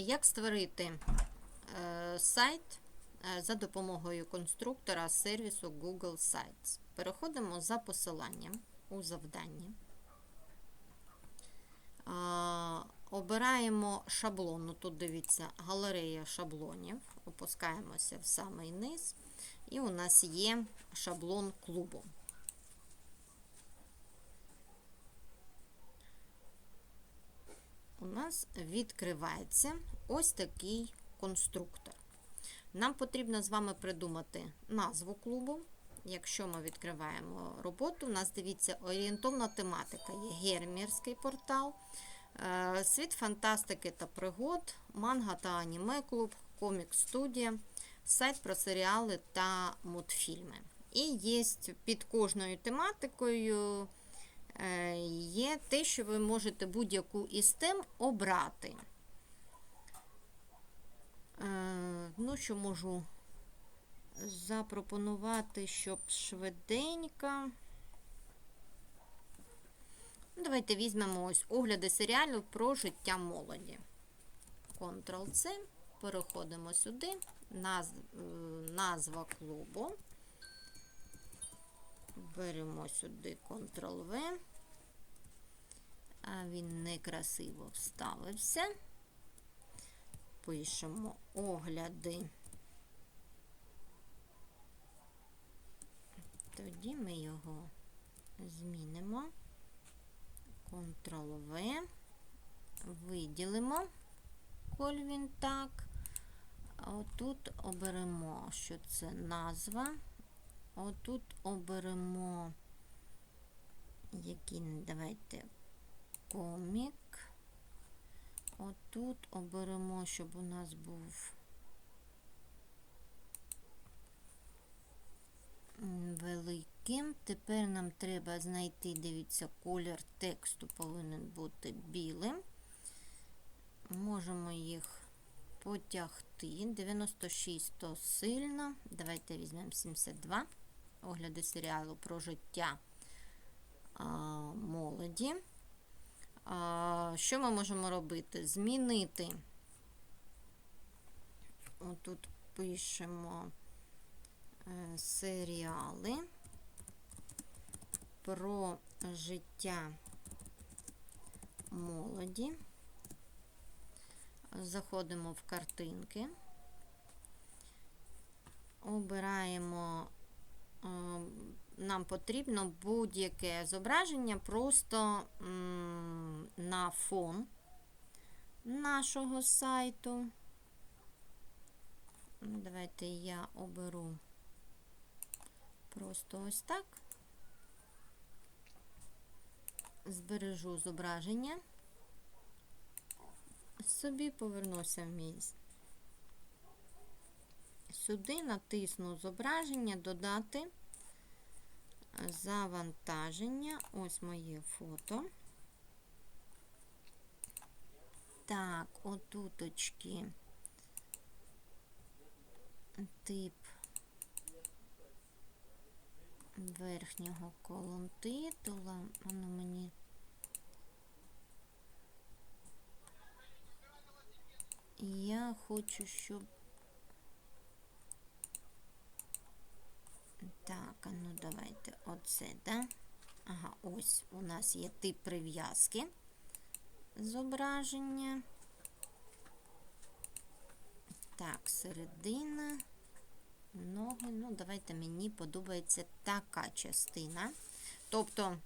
Як створити е, сайт е, за допомогою конструктора сервісу Google Sites? Переходимо за посиланням у завданні. Обираємо шаблон. Ну, Тут дивіться, галерея шаблонів. Опускаємося в самий низ. І у нас є шаблон клубу. У нас відкривається ось такий конструктор. Нам потрібно з вами придумати назву клубу. Якщо ми відкриваємо роботу, у нас дивіться орієнтовна тематика є гермірський портал, е, світ фантастики та пригод, манга та аніме клуб, комік студія, сайт про серіали та мультфільми. І є під кожною тематикою є те, що ви можете будь-яку із тем обрати. Е, Ну, що можу запропонувати, щоб швиденько. Ну, Давайте візьмемо ось огляди серіалів про життя молоді. Ctrl-C, переходимо сюди, Наз, е, назва клубу. Беремо сюди Ctrl-V. А він некрасиво вставився. Пишемо огляди. Тоді ми його змінимо. Ctrl-V. Виділимо, коль він так. Отут оберемо, що це назва. Отут оберемо, який, давайте, комік. Отут оберемо, щоб у нас був великим. Тепер нам треба знайти, дивіться, колір тексту повинен бути білим. Можемо їх потягти. 96 то сильно. Давайте візьмемо 72. Огляди серіалу про життя а, молоді. Що ми можемо робити? Змінити. Отут пишемо е, серіали про життя молоді. Заходимо в картинки, обираємо, е, нам потрібно будь-яке зображення просто на фон нашого сайту. Ну, Давайте я оберу просто ось так. Збережу зображення собі повернуся в місць. Сюди натисну зображення, додати завантаження. Ось моє фото. Так, отуточки тип верхнього колон титула. Воно мені Я хочу, щоб. Так, а ну давайте оце, да? Ага, ось у нас є тип прив'язки зображення. Так, середина, ноги. Ну, давайте мені подобається така частина. Тобто,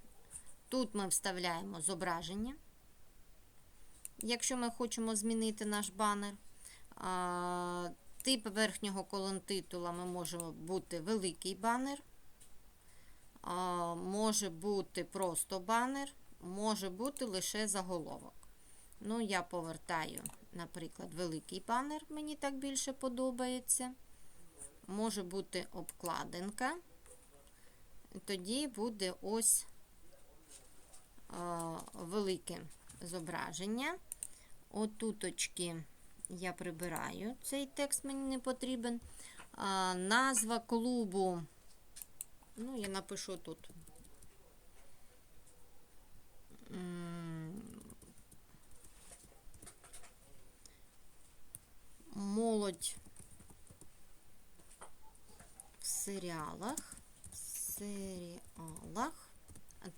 тут ми вставляємо зображення якщо ми хочемо змінити наш банер. Тип верхнього колон титула ми можемо бути великий банер. Може бути просто банер, може бути лише заголовок. Ну, я повертаю, наприклад, великий банер, мені так більше подобається. Може бути обкладинка. Тоді буде ось велике зображення. Отуточки я прибираю, цей текст мені не потрібен. А, Назва клубу. Ну, я напишу тут. Молодь в серіалах. Серіалах.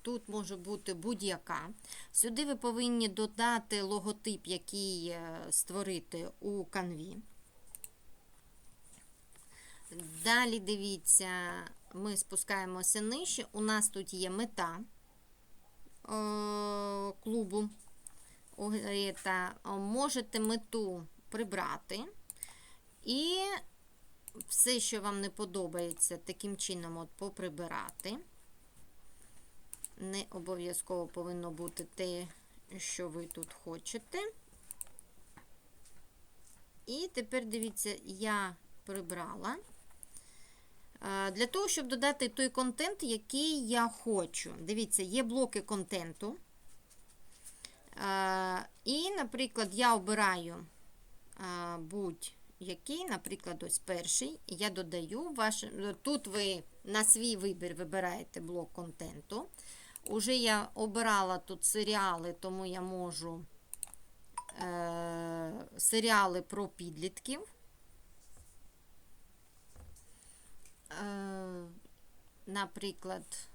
Тут може бути будь-яка. Сюди ви повинні додати логотип, який е, створити у канві. Далі дивіться, ми спускаємося нижче. У нас тут є мета е, клубу. Можете мету прибрати. І все, що вам не подобається, таким чином от поприбирати. Не обов'язково повинно бути те, що ви тут хочете. І тепер дивіться, я прибрала. Для того, щоб додати той контент, який я хочу. Дивіться, є блоки контенту. І, наприклад, я обираю будь-який, наприклад, ось перший. Я додаю ваш. Тут ви на свій вибір вибираєте блок контенту. Уже я обирала тут серіали, тому я можу е, серіали про підлітків. Е, Наприклад,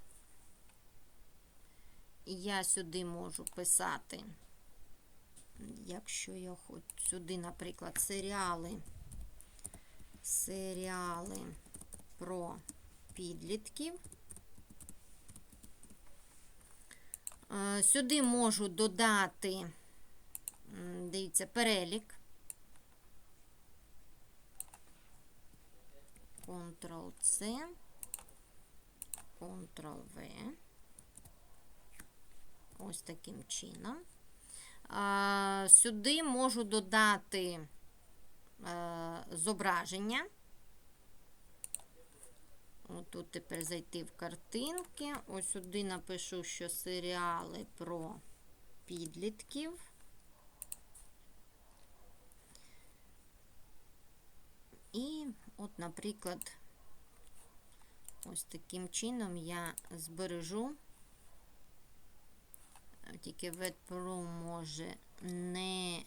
я сюди можу писати, якщо я хочу сюди, наприклад, серіали, серіали про підлітків. Е, сюди можу додати, дивіться, перелік. Ctrl-C, Ctrl-V. Ось таким чином. Сюди можу додати е, зображення. Тут тепер зайти в картинки. Ось сюди напишу, що серіали про підлітків. І, от, наприклад, ось таким чином я збережу. Тільки ветпро може не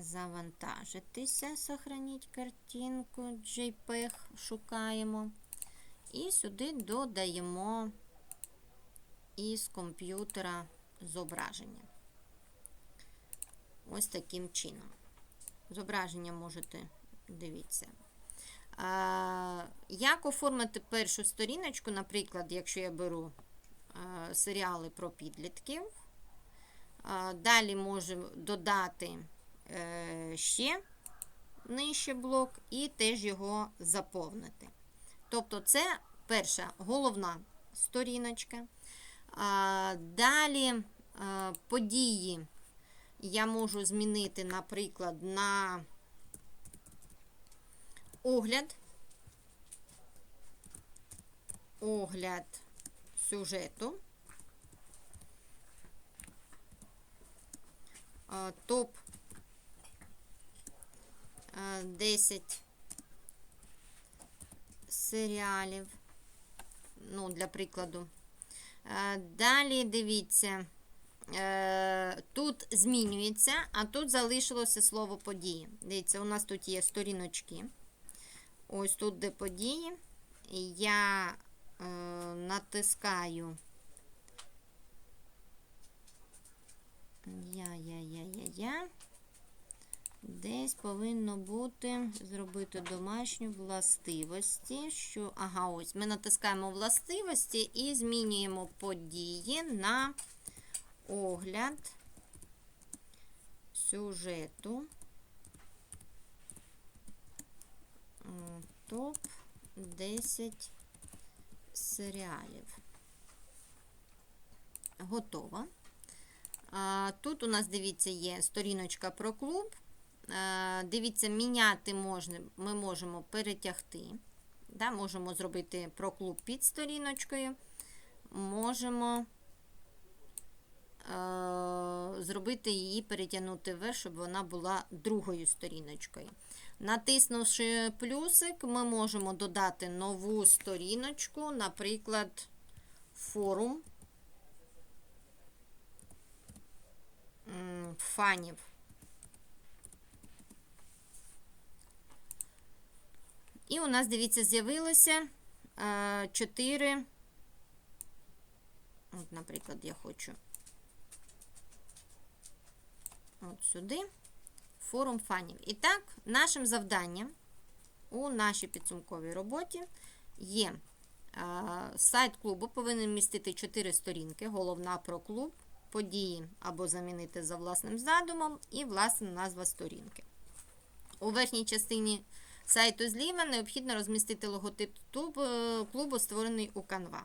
завантажитися, сохраніть картинку, JPEG шукаємо. І сюди додаємо із комп'ютера зображення. Ось таким чином. Зображення можете, дивіться. Як оформити першу сторіночку, наприклад, якщо я беру серіали про підлітків. Далі можемо додати Е, ще нижче блок і теж його заповнити. Тобто, це перша головна сторіночка. Далі події я можу змінити, наприклад, на огляд, огляд сюжету. Топ 10 серіалів. Ну, для прикладу. Далі дивіться, е, тут змінюється, а тут залишилося слово події. Дивіться, у нас тут є сторіночки. Ось тут де події. Я е, натискаю. Я-я-я-я-я. Десь повинно бути зробити домашню властивості. Що, ага, ось ми натискаємо властивості і змінюємо події на огляд сюжету. Топ 10 серіалів. Готово. Тут у нас, дивіться, є сторіночка про клуб. Дивіться, міняти можна, ми можемо перетягти. Да, Можемо зробити про клуб під сторіночкою. Можемо е, зробити її, перетягнути вверх, щоб вона була другою сторіночкою. Натиснувши плюсик, ми можемо додати нову сторіночку, наприклад, форум. фанів. І у нас, дивіться, з'явилося 4. От, наприклад, я хочу от сюди форум фанів. І так, нашим завданням у нашій підсумковій роботі є сайт клубу повинен містити 4 сторінки, головна про клуб, події або замінити за власним задумом і власна назва сторінки. У верхній частині сайту зліва необхідно розмістити логотип клубу, створений у Canva.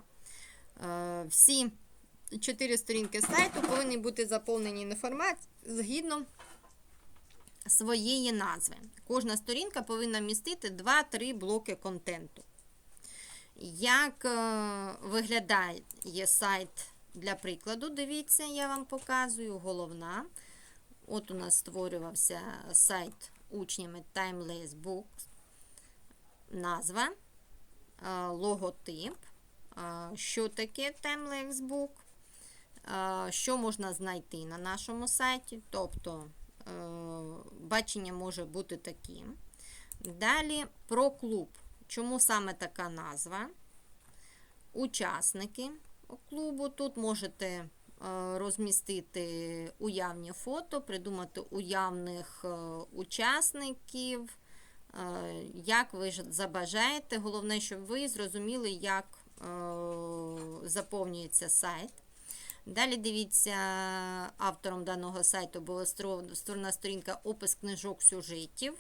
Всі чотири сторінки сайту повинні бути заповнені інформацією згідно своєї назви. Кожна сторінка повинна містити 2-3 блоки контенту. Як е, виглядає сайт для прикладу, дивіться, я вам показую. Головна. От у нас створювався сайт учнями Timeless Books. Назва, е, логотип. Е, що таке Timeless Book? Що можна знайти на нашому сайті? Тобто бачення може бути таким. Далі про клуб. Чому саме така назва? Учасники клубу. Тут можете розмістити уявні фото, придумати уявних учасників, як ви забажаєте. Головне, щоб ви зрозуміли, як заповнюється сайт. Далі дивіться, автором даного сайту була створена сторінка опис книжок сюжетів,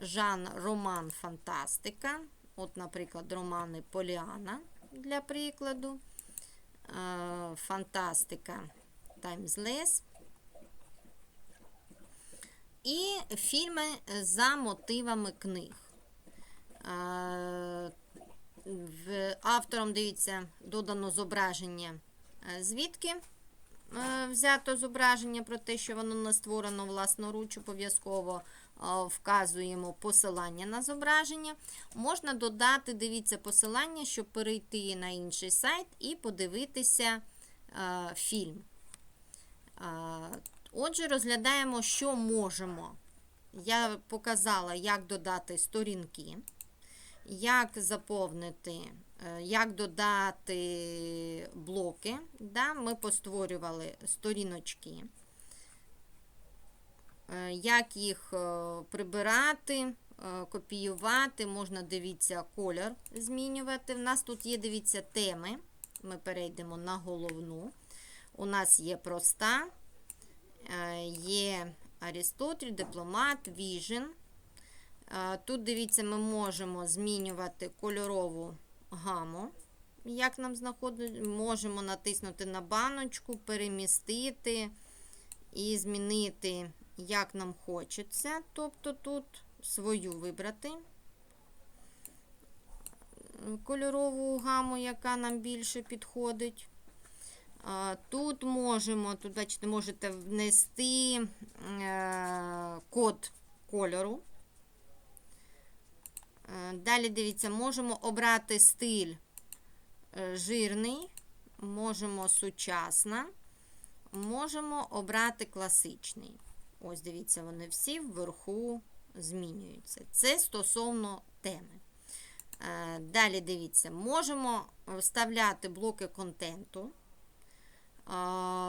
жанр роман фантастика. От, наприклад, романи Поліана для прикладу, фантастика Timeless. І фільми за мотивами книг. Автором, дивіться, додано зображення Е, звідки е, взято зображення про те, що воно не створено власноруч, обов'язково е, вказуємо посилання на зображення. Можна додати, дивіться, посилання, щоб перейти на інший сайт і подивитися фільм. Отже, розглядаємо, що можемо. Я показала, як додати сторінки, як заповнити Е, як додати блоки. Да? Ми постворювали сторіночки, е, як їх е, прибирати, копіювати, можна, дивіться, колір змінювати. У нас тут є, дивіться, теми. Ми перейдемо на головну. У нас є проста, є Арістотель, дипломат, віжен. Тут, дивіться, ми можемо змінювати кольорову гаму. Як нам знаходити, можемо натиснути на баночку, перемістити і змінити, як нам хочеться. Тобто тут свою вибрати кольорову гаму, яка нам більше підходить. Тут можемо, тут, бачите, можете внести е, код кольору. Е, далі дивіться, можемо обрати стиль е, жирний, можемо сучасна, можемо обрати класичний. Ось, дивіться, вони всі вверху змінюються. Це стосовно теми. Е, далі дивіться, можемо вставляти блоки контенту,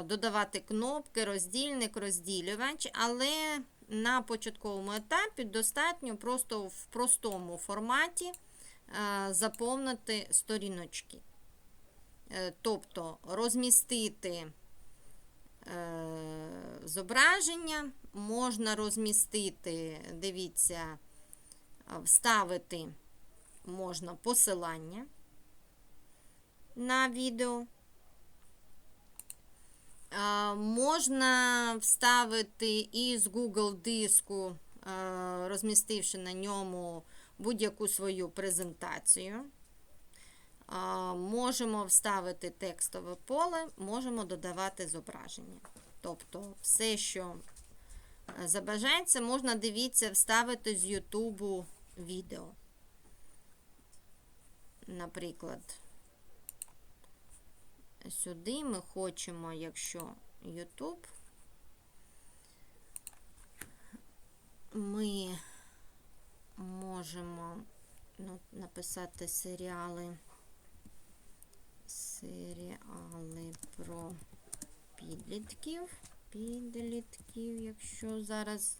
додавати кнопки, роздільник, розділювач, але на початковому етапі достатньо просто в простому форматі е, заповнити сторіночки. Е, тобто розмістити е, зображення, можна розмістити, дивіться, вставити можна посилання на відео. Можна вставити із Google диску, розмістивши на ньому будь-яку свою презентацію. Можемо вставити текстове поле, можемо додавати зображення. Тобто, все, що забажається, можна дивіться, вставити з YouTube відео. Наприклад сюди ми хочемо, якщо YouTube, ми можемо ну, написати серіали, серіали про підлітків, підлітків, якщо зараз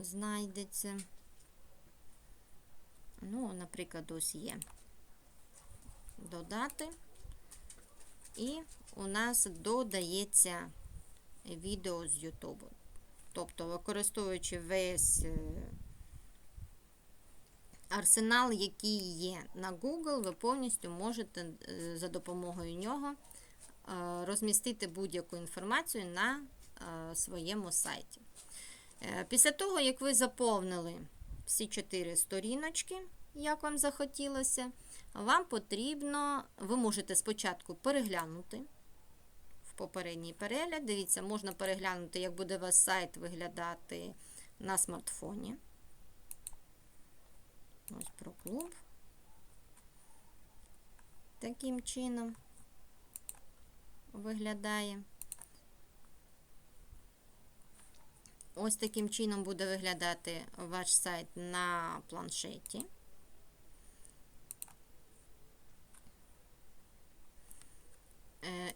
знайдеться. Ну, наприклад, ось є. Додати. І у нас додається відео з Ютубу. Тобто, використовуючи весь е, арсенал, який є на Google, ви повністю можете е, за допомогою нього е, розмістити будь-яку інформацію на своєму сайті. Після того, як ви заповнили всі чотири сторіночки, як вам захотілося, вам потрібно, ви можете спочатку переглянути в попередній перегляд. Дивіться, можна переглянути, як буде ваш сайт виглядати на смартфоні. Ось про клуб. Таким чином виглядає. Ось таким чином буде виглядати ваш сайт на планшеті.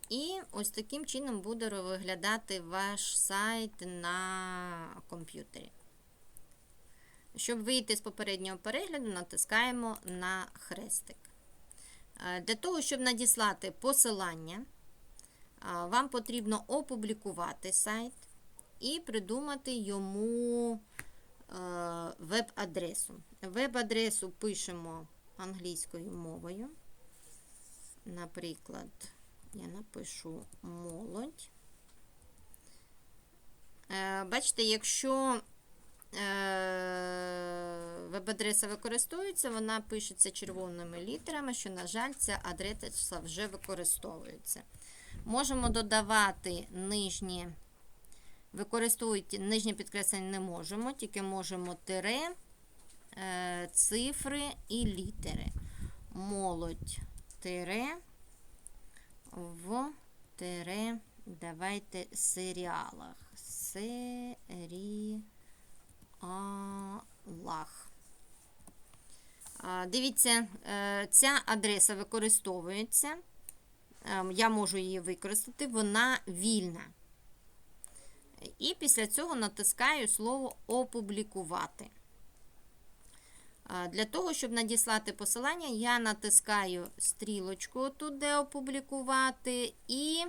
І ось таким чином буде виглядати ваш сайт на комп'ютері. Щоб вийти з попереднього перегляду, натискаємо на хрестик. Е, Для того, щоб надіслати посилання, е, вам потрібно опублікувати сайт і придумати йому е, веб-адресу. Веб-адресу пишемо англійською мовою. Наприклад, я напишу молодь. Е, Бачите, якщо е, веб-адреса використовується, вона пишеться червоними літерами, що, на жаль, ця адреса вже використовується. Можемо додавати нижні, використовувати нижнє підкреслення не можемо, тільки можемо тире, е, цифри і літери. Молодь тире в тире, давайте серіалах. Серіалах. Дивіться, е, ця адреса використовується. Ем, Я можу її використати, вона вільна. І після цього натискаю слово опублікувати. Для того, щоб надіслати посилання, я натискаю стрілочку тут, де опублікувати, і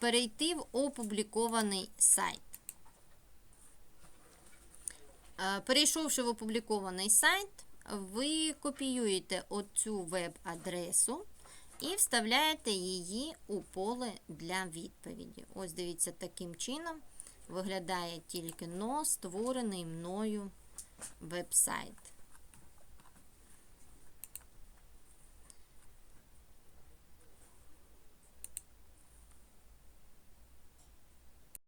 перейти в опублікований сайт. Перейшовши в опублікований сайт, ви копіюєте оцю веб-адресу і вставляєте її у поле для відповіді. Ось дивіться, таким чином виглядає тільки но створений мною website.